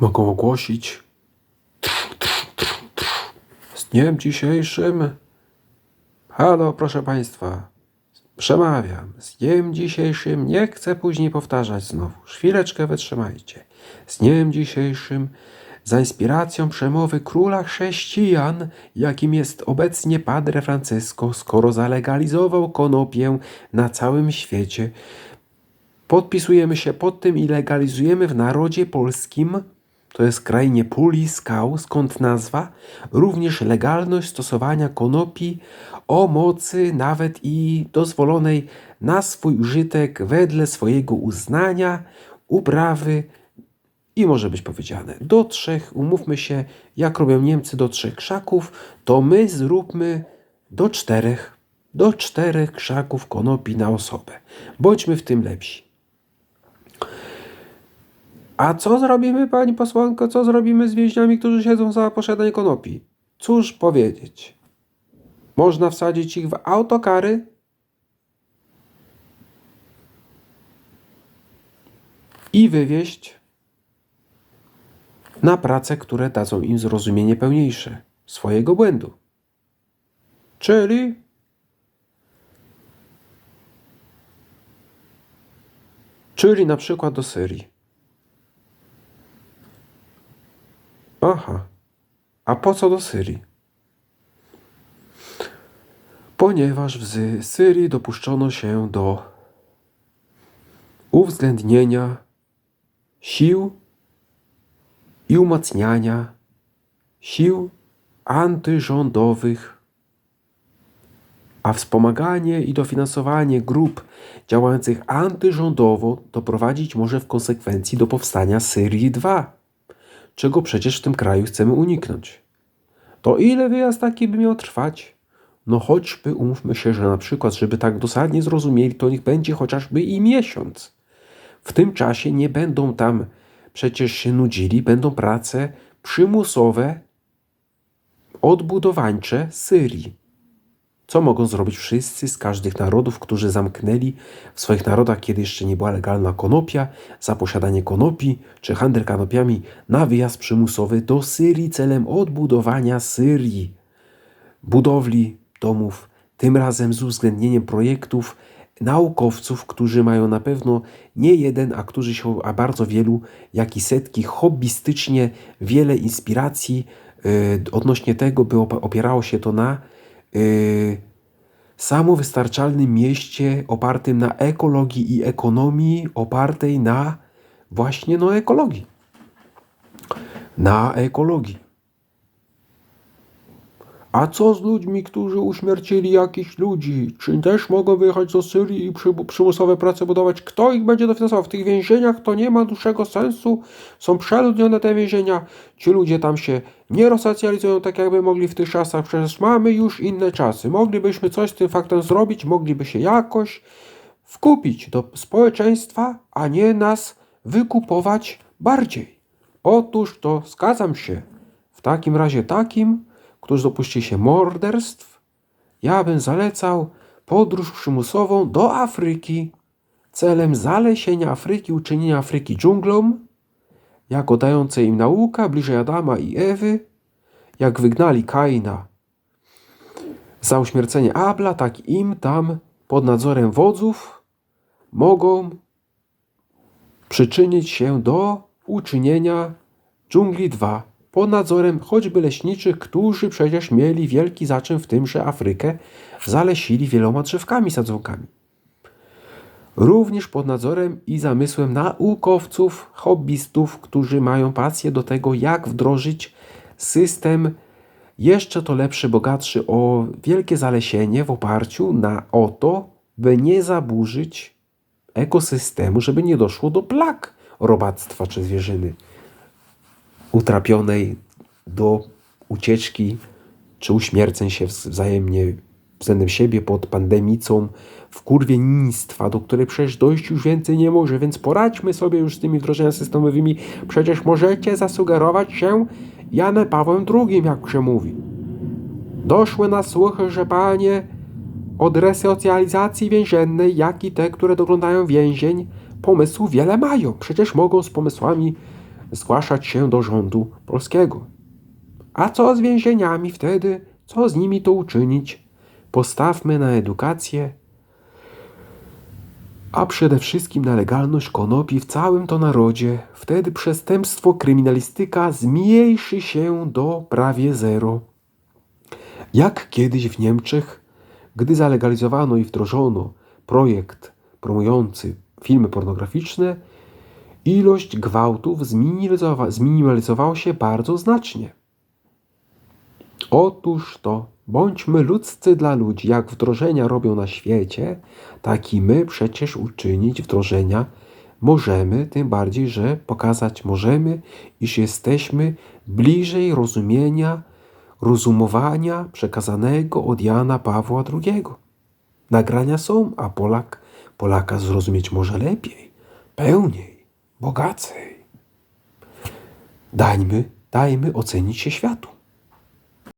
mogą ogłosić z dniem dzisiejszym. Halo, proszę Państwa, przemawiam. Z dniem dzisiejszym nie chcę później powtarzać znowu. Chwileczkę wytrzymajcie. Z dniem dzisiejszym za inspiracją przemowy króla chrześcijan, jakim jest obecnie Padre Francisco, skoro zalegalizował konopię na całym świecie, podpisujemy się pod tym i legalizujemy w narodzie polskim, to jest krainie puli, skał, skąd nazwa, również legalność stosowania konopi o mocy nawet i dozwolonej na swój użytek wedle swojego uznania, uprawy i może być powiedziane do trzech, umówmy się, jak robią Niemcy do trzech krzaków, to my zróbmy do czterech, do czterech krzaków konopi na osobę. Bądźmy w tym lepsi. A co zrobimy, pani posłanko, co zrobimy z więźniami, którzy siedzą za posiadanie konopi? Cóż powiedzieć? Można wsadzić ich w autokary? I wywieźć na prace, które dadzą im zrozumienie pełniejsze swojego błędu. Czyli czyli na przykład do Syrii. Aha. A po co do Syrii? Ponieważ w Syrii dopuszczono się do uwzględnienia sił i umacniania sił antyrządowych, a wspomaganie i dofinansowanie grup działających antyrządowo doprowadzić może w konsekwencji do powstania Syrii 2 czego przecież w tym kraju chcemy uniknąć. To ile wyjazd taki by miał trwać? No choćby umówmy się, że na przykład, żeby tak dosadnie zrozumieli, to niech będzie chociażby i miesiąc. W tym czasie nie będą tam przecież się nudzili, będą prace przymusowe, odbudowańcze Syrii. Co mogą zrobić wszyscy z każdych narodów, którzy zamknęli w swoich narodach, kiedy jeszcze nie była legalna konopia, za posiadanie konopi czy handel konopiami na wyjazd przymusowy do Syrii celem odbudowania Syrii, budowli domów, tym razem z uwzględnieniem projektów naukowców, którzy mają na pewno nie jeden, a którzy się, a bardzo wielu, jak i setki, hobbystycznie wiele inspiracji yy, odnośnie tego, by opierało się to na yy, samowystarczalnym mieście opartym na ekologii i ekonomii, opartej na właśnie no, ekologii. Na ekologii. A co z ludźmi, którzy uśmiercili jakichś ludzi? Czy też mogą wyjechać do Syrii i przy, przymusowe prace budować? Kto ich będzie dofinansował? W tych więzieniach to nie ma dłuższego sensu. Są przeludnione te więzienia. Ci ludzie tam się nie resocjalizują tak, jakby mogli w tych czasach. Przecież mamy już inne czasy. Moglibyśmy coś z tym faktem zrobić, mogliby się jakoś wkupić do społeczeństwa, a nie nas wykupować bardziej. Otóż to zgadzam się. W takim razie takim którzy dopuścili się morderstw, ja bym zalecał podróż przymusową do Afryki celem zalesienia Afryki, uczynienia Afryki dżunglą, jako dające im nauka bliżej Adama i Ewy, jak wygnali Kaina za uśmiercenie Abla, tak im tam pod nadzorem wodzów mogą przyczynić się do uczynienia dżungli 2 pod nadzorem choćby leśniczych, którzy przecież mieli wielki zaczyn w tym, że Afrykę zalesili wieloma drzewkami sadzonkami. Również pod nadzorem i zamysłem naukowców, hobbystów, którzy mają pasję do tego, jak wdrożyć system jeszcze to lepszy, bogatszy o wielkie zalesienie w oparciu na o to, by nie zaburzyć ekosystemu, żeby nie doszło do plag robactwa czy zwierzyny utrapionej do ucieczki czy uśmierceń się wzajemnie względem siebie pod pandemicą wkurwiennictwa, do której przecież dojść już więcej nie może, więc poradźmy sobie już z tymi wdrożeniami systemowymi. Przecież możecie zasugerować się Janem Pawłem II, jak się mówi. Doszły na słuchy, że panie od resocjalizacji więziennej, jak i te, które doglądają więzień, pomysłu wiele mają. Przecież mogą z pomysłami zgłaszać się do rządu polskiego. A co z więzieniami wtedy? Co z nimi to uczynić? Postawmy na edukację, a przede wszystkim na legalność konopi w całym to narodzie. Wtedy przestępstwo, kryminalistyka zmniejszy się do prawie zero. Jak kiedyś w Niemczech, gdy zalegalizowano i wdrożono projekt promujący filmy pornograficzne, ilość gwałtów zminimalizowa- zminimalizowała się bardzo znacznie. Otóż to, bądźmy ludzcy dla ludzi. Jak wdrożenia robią na świecie, tak i my przecież uczynić wdrożenia możemy, tym bardziej, że pokazać możemy, iż jesteśmy bliżej rozumienia, rozumowania przekazanego od Jana Pawła II. Nagrania są, a Polak Polaka zrozumieć może lepiej, pełniej, bogacej. Dajmy, dajmy ocenić się światu.